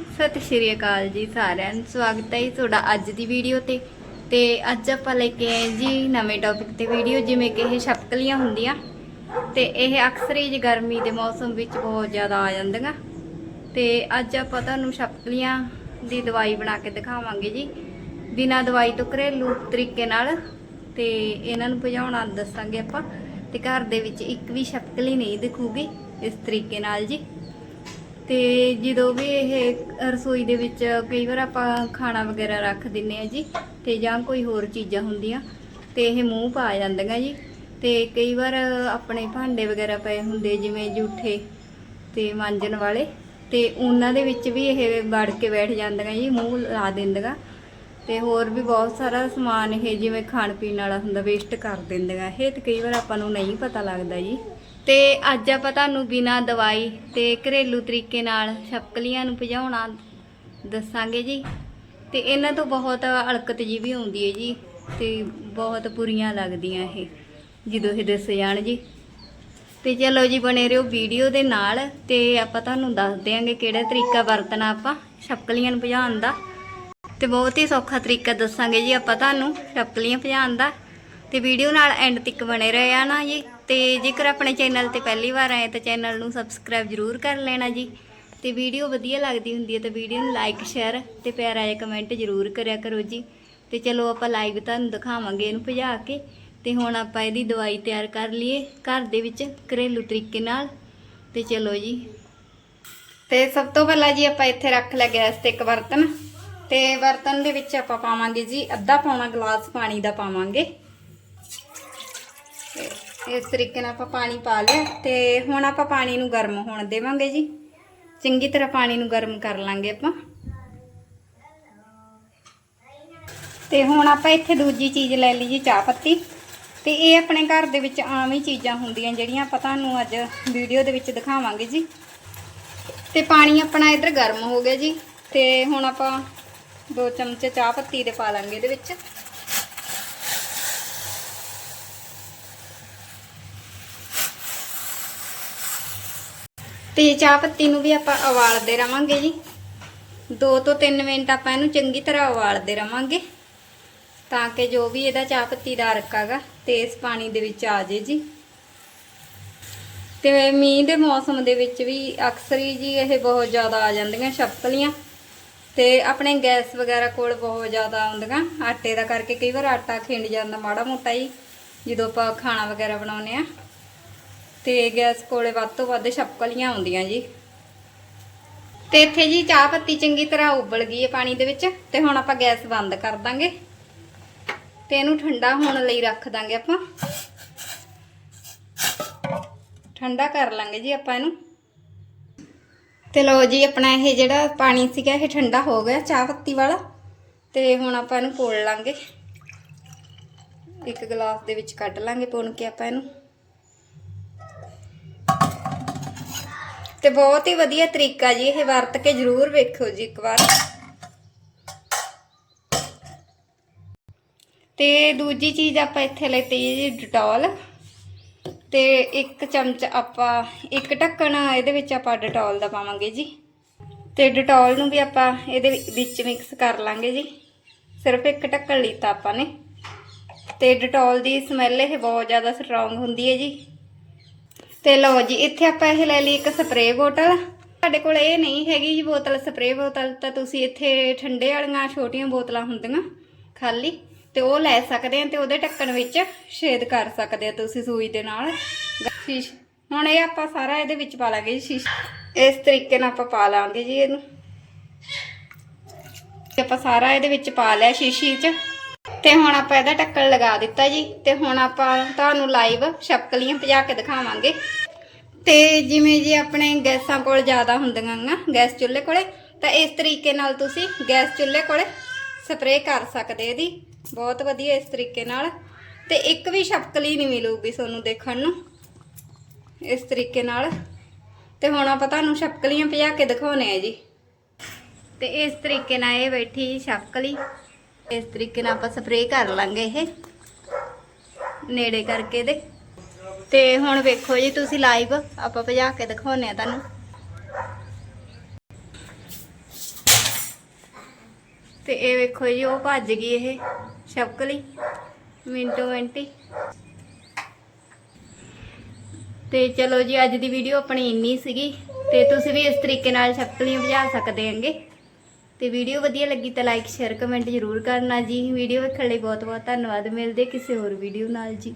ਸਤਿ ਸ਼੍ਰੀ ਅਕਾਲ ਜੀ ਸਾਰਿਆਂ ਨੂੰ। ਸਵਾਗਤ ਹੈ ਜੀ ਤੁਹਾਡਾ ਅੱਜ ਦੀ ਵੀਡੀਓ ਤੇ। ਤੇ ਅੱਜ ਆਪਾਂ ਲੈ ਕੇ ਆਏ ਜੀ ਨਵੇਂ ਟੌਪਿਕ ਤੇ ਵੀਡੀਓ ਜਿਵੇਂ ਕਿ ਇਹ ਛਪਕਲੀਆਂ ਹੁੰਦੀਆਂ। ਤੇ ਇਹ ਅਕਸਰ ਹੀ ਗਰਮੀ ਦੇ ਮੌਸਮ ਵਿੱਚ ਬਹੁਤ ਜ਼ਿਆਦਾ ਆ ਜਾਂਦੀਆਂ। ਤੇ ਅੱਜ ਆਪਾਂ ਤੁਹਾਨੂੰ ਛਪਕਲੀਆਂ ਦੀ ਦਵਾਈ ਬਣਾ ਕੇ ਦਿਖਾਵਾਂਗੇ ਜੀ। ਬਿਨਾਂ ਦਵਾਈ ਤੋਂ ਘਰੇਲੂ ਤਰੀਕੇ ਨਾਲ। ਤੇ ਇਹਨਾਂ ਨੂੰ ਭਜਾਉਣਾ ਦੱਸਾਂਗੇ ਆਪਾਂ। ਤੇ ਘਰ ਦੇ ਵਿੱਚ ਇੱਕ ਵੀ ਛਪਕਲੀ ਨਹੀਂ ਦਿਖੂਗੀ ਇਸ ਤਰੀਕੇ ਨਾਲ ਜੀ। ਤੇ ਜਦੋਂ ਵੀ ਇਹ ਰਸੋਈ ਦੇ ਵਿੱਚ ਕਈ ਵਾਰ ਆਪਾਂ ਖਾਣਾ ਵਗੈਰਾ ਰੱਖ ਦਿੰਨੇ ਆ ਜੀ ਤੇ ਜਾਂ ਕੋਈ ਹੋਰ ਚੀਜ਼ਾਂ ਹੁੰਦੀਆਂ ਤੇ ਇਹ ਮੂੰਹ ਪਾ ਜਾਂਦੀਆਂ ਜੀ ਤੇ ਕਈ ਵਾਰ ਆਪਣੇ ਭਾਂਡੇ ਵਗੈਰਾ ਪਏ ਹੁੰਦੇ ਜਿਵੇਂ ਜੂਠੇ ਤੇ ਮਾਂਜਣ ਵਾਲੇ ਤੇ ਉਹਨਾਂ ਦੇ ਵਿੱਚ ਵੀ ਇਹ ਵੜ ਕੇ ਬੈਠ ਜਾਂਦੀਆਂ ਜੀ, ਮੂੰਹ ਲਾ ਦਿੰਦੀਆਂ ਤੇ ਹੋਰ ਵੀ ਬਹੁਤ ਸਾਰਾ ਸਮਾਨ ਇਹ ਜਿਵੇਂ ਖਾਣ ਪੀਣ ਵਾਲਾ ਹੁੰਦਾ ਵੇਸਟ ਕਰ ਦਿੰਦੀਆਂ। ਇਹ ਤੇ ਕਈ ਵਾਰ ਆਪਾਂ ਨੂੰ ਨਹੀਂ ਪਤਾ ਲੱਗਦਾ ਜੀ। ਤੇ ਅੱਜ ਆਪਾਂ ਤੁਹਾਨੂੰ ਬਿਨਾਂ ਦਵਾਈ ਤੇ ਘਰੇਲੂ ਤਰੀਕੇ ਨਾਲ ਛਪਕਲੀਆਂ ਨੂੰ ਭਜਾਉਣਾ ਦੱਸਾਂਗੇ ਜੀ। ਤੇ ਇਹਨਾਂ ਤੋਂ ਬਹੁਤ ਅਲਕਤ ਜੀ ਵੀ ਆਉਂਦੀ ਹੈ ਜੀ ਤੇ ਬਹੁਤ ਬੁਰੀਆਂ ਲੱਗਦੀਆਂ ਇਹ, ਜਦੋਂ ਇਹ ਦੱਸੇ ਜਾਣ ਜੀ। ਤੇ ਚਲੋ ਜੀ, ਬਣੇ ਰਹੋ ਵੀਡੀਓ ਦੇ ਨਾਲ ਤੇ ਆਪਾਂ ਤੁਹਾਨੂੰ ਦੱਸ ਦਿਆਂਗੇ ਕਿਹੜਾ ਤਰੀਕਾ ਵਰਤਣਾ ਆਪਾਂ ਛਪਕਲੀਆਂ ਨੂੰ ਭਜਾਉਣ ਦਾ। ਤੇ ਬਹੁਤ ਹੀ ਸੌਖਾ ਤਰੀਕਾ ਦੱਸਾਂਗੇ ਜੀ ਆਪਾਂ ਤੁਹਾਨੂੰ ਛਪਕਲੀਆਂ ਭਜਾਉਣ ਦਾ। ਤੇ ਵੀਡੀਓ ਨਾਲ ਐਂਡ ਤੱਕ ਬਣੇ ਰਹੇ ਆ ਨਾ ਜੀ। ਤੇ ਜੇਕਰ ਆਪਣੇ ਚੈਨਲ ਤੇ ਪਹਿਲੀ ਵਾਰ ਆਏ ਤਾਂ ਚੈਨਲ ਨੂੰ ਸਬਸਕ੍ਰਾਈਬ ਜ਼ਰੂਰ ਕਰ ਲੈਣਾ ਜੀ। ਤੇ ਵੀਡੀਓ ਵਧੀਆ ਲੱਗਦੀ ਹੁੰਦੀ ਹੈ ਤਾਂ ਵੀਡੀਓ ਨੂੰ ਲਾਈਕ ਸ਼ੇਅਰ ਤੇ ਪਿਆਰਾ ਜਿਹਾ ਕਮੈਂਟ ਜ਼ਰੂਰ ਕਰਿਆ ਕਰੋ ਜੀ। ਤੇ ਚਲੋ ਆਪਾਂ ਲਾਈਵ ਤੁਹਾਨੂੰ ਦਿਖਾਵਾਂਗੇ ਇਹਨੂੰ ਭਜਾ ਕੇ। ਤੇ ਹੁਣ ਆਪਾਂ ਇਹਦੀ ਦਵਾਈ ਤਿਆਰ ਕਰ ਲਈਏ ਘਰ ਦੇ ਵਿੱਚ ਘਰੇਲੂ ਤਰੀਕੇ ਨਾਲ। ਤੇ ਚਲੋ ਜੀ। ਤੇ ਸਭ ਤੋਂ ਪਹਿਲਾਂ ਜੀ ਆਪਾਂ ਇੱਥੇ ਰੱਖ ਲਿਆ ਗੈਸ ਤੇ ਇੱਕ ਬਰਤਨ। ਤੇ ਬਰਤਨ ਦੇ ਵਿੱਚ ਆਪਾਂ ਪਾਵਾਂਗੇ ਜੀ ਅੱਧਾ ਪਾਉਣਾ ਗਲਾਸ ਪਾਣੀ ਦਾ ਪਾਵਾਂਗੇ। ਇਸ ਤਰੀਕੇ ਨਾਲ ਆਪਾਂ ਪਾਣੀ ਪਾ ਲਿਆ ਤੇ ਹੁਣ ਆਪਾਂ ਪਾਣੀ ਨੂੰ ਗਰਮ ਹੋਣ ਦੇਵਾਂਗੇ ਜੀ। ਚੰਗੀ ਤਰ੍ਹਾਂ ਪਾਣੀ ਨੂੰ ਗਰਮ ਕਰ ਲਾਂਗੇ ਆਪਾਂ। ਤੇ ਹੁਣ ਆਪਾਂ ਇੱਥੇ ਦੂਜੀ ਚੀਜ਼ ਲੈ ਲਈ ਜੀ ਚਾਹ ਪੱਤੀ। ਤੇ ਇਹ ਆਪਣੇ ਘਰ ਦੇ ਵਿੱਚ ਆਮ ਹੀ ਚੀਜ਼ਾਂ ਹੁੰਦੀਆਂ ਜਿਹੜੀਆਂ ਆਪਾਂ ਤੁਹਾਨੂੰ ਅੱਜ ਵੀਡੀਓ ਦੇ ਵਿੱਚ ਦਿਖਾਵਾਂਗੇ ਜੀ। ਤੇ ਪਾਣੀ ਆਪਣਾ ਇੱਧਰ ਗਰਮ ਹੋ ਗਿਆ ਜੀ। ਤੇ ਹੁਣ ਆਪਾਂ ਦੋ ਚਮਚੇ ਚਾਹ ਪੱਤੀ ਦੇ ਪਾ ਲਾਂਗੇ ਇਹਦੇ ਵਿੱਚ। ਤੇ ਚਾਹ ਪੱਤੀ ਨੂੰ ਵੀ ਆਪਾਂ ਉਬਾਲਦੇ ਰਵਾਂਗੇ ਜੀ। 2 ਤੋਂ 3 ਮਿੰਟ ਆਪਾਂ ਇਹਨੂੰ ਚੰਗੀ ਤਰ੍ਹਾਂ ਉਬਾਲਦੇ ਰਵਾਂਗੇ। ਤਾਂ ਕਿ ਜੋ ਵੀ ਇਹਦਾ ਚਾਹ ਪੱਤੀ ਦਾ ਰਕਾਗਾ ਤੇ ਇਸ ਪਾਣੀ ਦੇ ਵਿੱਚ ਆ ਜੇ ਜੀ। ਤੇ ਮੀਂਹ ਦੇ ਮੌਸਮ ਦੇ ਵਿੱਚ ਵੀ ਅਕਸਰ ਹੀ ਜੀ ਇਹ ਬਹੁਤ ਜ਼ਿਆਦਾ ਆ ਜਾਂਦੀਆਂ ਛਪਕਲੀਆਂ ਤੇ ਆਪਣੇ ਗੈਸ ਵਗੈਰਾ ਕੋਲ ਬਹੁਤ ਜ਼ਿਆਦਾ ਆਉਂਦੀਆਂ ਆਟੇ ਦਾ ਕਰਕੇ ਕਈ ਵਾਰ ਆਟਾ ਖਿੰਡ ਜਾਂਦਾ ਮਾੜਾ ਮੋਟਾ ਹੀ, ਜਦੋਂ ਆਪਾਂ ਖਾਣਾ ਵਗੈਰਾ ਬਣਾਉਨੇ ਆ ਤੇ ਗੈਸ ਕੋਲੇ ਵੱਧ ਤੋਂ ਵੱਧ ਛਪਕਲੀਆਂ ਆਉਂਦੀਆਂ ਜੀ। ਤੇ ਇੱਥੇ ਜੀ ਚਾਹ ਪੱਤੀ ਚੰਗੀ ਤਰ੍ਹਾਂ ਉਬਲ ਗਈ ਹੈ ਪਾਣੀ ਦੇ ਵਿੱਚ, ਤੇ ਹੁਣ ਆਪਾਂ ਗੈਸ ਬੰਦ ਕਰ ਦਾਂਗੇ। ਤੇ ਇਹਨੂੰ ਠੰਡਾ ਹੋਣ ਲਈ ਰੱਖ ਦਾਂਗੇ ਆਪਾਂ। ਠੰਡਾ ਕਰ ਲਾਂਗੇ ਜੀ ਆਪਾਂ ਇਹਨੂੰ। ਤੇ ਲਓ ਜੀ ਆਪਣਾ ਇਹ ਜਿਹੜਾ ਪਾਣੀ ਸੀਗਾ ਇਹ ਠੰਡਾ ਹੋ ਗਿਆ ਚਾਹ ਪੱਤੀ ਵਾਲਾ। ਤੇ ਹੁਣ ਆਪਾਂ ਇਹਨੂੰ ਪੋੜ ਲਾਂਗੇ। ਇੱਕ ਗਲਾਸ ਦੇ ਵਿੱਚ ਕੱਢ ਲਾਂਗੇ ਪੁਣ ਕੇ ਆਪਾਂ ਇਹਨੂੰ। ਤੇ ਬਹੁਤ ਹੀ ਵਧੀਆ ਤਰੀਕਾ ਜੀ, ਇਹ ਵਰਤ ਕੇ ਜ਼ਰੂਰ ਵੇਖਿਓ ਜੀ ਇੱਕ ਵਾਰ। ਤੇ ਦੂਜੀ ਚੀਜ਼ ਆਪਾਂ ਇੱਥੇ ਲੈਤੀ ਜੀ ਡਟੋਲ। ਤੇ ਇੱਕ ਚਮਚ ਆਪਾਂ, ਇੱਕ ਢੱਕਣ ਇਹਦੇ ਵਿੱਚ ਆਪਾਂ ਡਟੋਲ ਦਾ ਪਾਵਾਂਗੇ ਜੀ। ਤੇ ਡਟੋਲ ਨੂੰ ਵੀ ਆਪਾਂ ਇਹਦੇ ਵਿੱਚ ਮਿਕਸ ਕਰ ਲਾਂਗੇ ਜੀ। ਸਿਰਫ ਇੱਕ ਢੱਕਣ ਲਿੱਤਾ ਆਪਾਂ ਨੇ। ਤੇ ਡਟੋਲ ਦੀ ਸਮੈਲ ਇਹ ਬਹੁਤ ਜ਼ਿਆਦਾ ਸਟਰੋਂਗ ਹੁੰਦੀ ਹੈ ਜੀ। ਤੇ ਲਓ ਜੀ, ਇੱਥੇ ਆਪਾਂ ਇਹ ਲੈ ਲਈ ਇੱਕ ਸਪਰੇਅ ਬੋਤਲ ਸਾਡੇ ਕੋਲ ਇਹ ਨਹੀਂ ਹੈਗੀ ਜੀ ਬੋਤਲ ਸਪਰੇਅ ਬੋਤਲ ਤਾਂ ਤੁਸੀਂ ਇੱਥੇ ਠੰਡੇ ਵਾਲੀਆਂ ਛੋਟੀਆਂ ਬੋਤਲਾਂ ਹੁੰਦੀਆਂ, ਖਾਲੀ, ਤੇ ਉਹ ਲੈ ਸਕਦੇ ਆ ਤੇ ਉਹਦੇ ਢੱਕਣ ਵਿੱਚ ਛੇਦ ਕਰ ਸਕਦੇ ਆ ਤੁਸੀਂ ਸੂਈ ਦੇ ਨਾਲ। ਸ਼ੀਸ਼, ਹੁਣ ਇਹ ਆਪਾਂ ਸਾਰਾ ਇਹਦੇ ਵਿੱਚ ਪਾ ਲਾਂਗੇ ਜੀ ਸ਼ੀਸ਼। ਇਸ ਤਰੀਕੇ ਨਾਲ ਆਪਾਂ ਪਾ ਲਾਂਗੇ ਜੀ ਇਹਨੂੰ। ਆਪਾਂ ਸਾਰਾ ਇਹਦੇ ਵਿੱਚ ਪਾ ਲਿਆ ਸ਼ੀਸ਼ੀ 'ਚ। ਤੇ ਹੁਣ ਆਪਾਂ ਇਹਦਾ ਟੱਕਰ ਲਗਾ ਦਿੱਤਾ ਜੀ, ਤੇ ਹੁਣ ਆਪਾਂ ਤੁਹਾਨੂੰ ਲਾਈਵ ਛਪਕਲੀਆਂ ਭਜਾ ਕੇ ਦਿਖਾਵਾਂਗੇ। ਤੇ ਜਿਵੇਂ ਜੀ ਆਪਣੇ ਗੈਸਾਂ ਕੋਲ ਜ਼ਿਆਦਾ ਹੁੰਦੀਆਂ ਗਾ, ਗੈਸ ਚੁੱਲ੍ਹੇ ਕੋਲੇ, ਤਾਂ ਇਸ ਤਰੀਕੇ ਨਾਲ ਤੁਸੀਂ ਗੈਸ ਚੁੱਲ੍ਹੇ ਕੋਲੇ ਸਪਰੇਅ ਕਰ ਸਕਦੇ ਇਹਦੀ। ਬਹੁਤ ਵਧੀਆ ਇਸ ਤਰੀਕੇ ਨਾਲ। ਤੇ ਇੱਕ ਵੀ ਛਪਕਲੀ ਨਹੀਂ ਮਿਲੂਗੀ ਤੁਹਾਨੂੰ ਦੇਖਣ ਨੂੰ, ਇਸ ਤਰੀਕੇ ਨਾਲ। ਤੇ ਹੁਣ ਆਪਾਂ ਤੁਹਾਨੂੰ ਛਪਕਲੀਆਂ ਭਜਾ ਕੇ ਦਿਖਾਉਣੇ ਆ ਜੀ। ਤੇ ਇਸ ਤਰੀਕੇ ਨਾਲ ਇਹ ਬੈਠੀ ਛਪਕਲੀ ਇਸ ਤਰੀਕੇ ਨਾਲ ਆਪਾਂ ਸਪਰੇਅ ਕਰ ਲਾਂਗੇ ਇਹ। ਨੇੜੇ ਕਰਕੇ ਦੇ ਤੇ ਹੁਣ ਵੇਖੋ ਜੀ ਤੁਸੀਂ ਲਾਈਵ ਆਪਾਂ ਭਜਾ ਕੇ ਦਿਖਾਉਨੇ ਆ ਤੁਹਾਨੂੰ। ਤੇ ਇਹ ਵੇਖੋ ਜੀ, ਉਹ ਭੱਜ ਗਈ ਇਹ ਛਪਕਲੀ ਮਿੰਟੋ ਮਿੰਟੀ। ਤੇ ਚਲੋ ਜੀ, ਅੱਜ ਦੀ ਵੀਡੀਓ ਆਪਣੀ ਇੰਨੀ ਸੀਗੀ। ਤੇ ਤੁਸੀਂ ਵੀ ਇਸ ਤਰੀਕੇ ਨਾਲ ਛਪਕਲੀਆਂ ਭਜਾ ਸਕਦੇ ਹੈਗੇ। ਤੇ ਵੀਡੀਓ ਵਧੀਆ ਲੱਗੀ ਤਾਂ ਲਾਈਕ ਸ਼ੇਅਰ ਕਮੈਂਟ ਜ਼ਰੂਰ ਕਰਨਾ ਜੀ। ਵੀਡੀਓ ਵੇਖਣ ਲਈ ਬਹੁਤ ਬਹੁਤ ਧੰਨਵਾਦ। ਮਿਲਦੇ ਕਿਸੇ ਹੋਰ ਵੀਡੀਓ ਨਾਲ ਜੀ।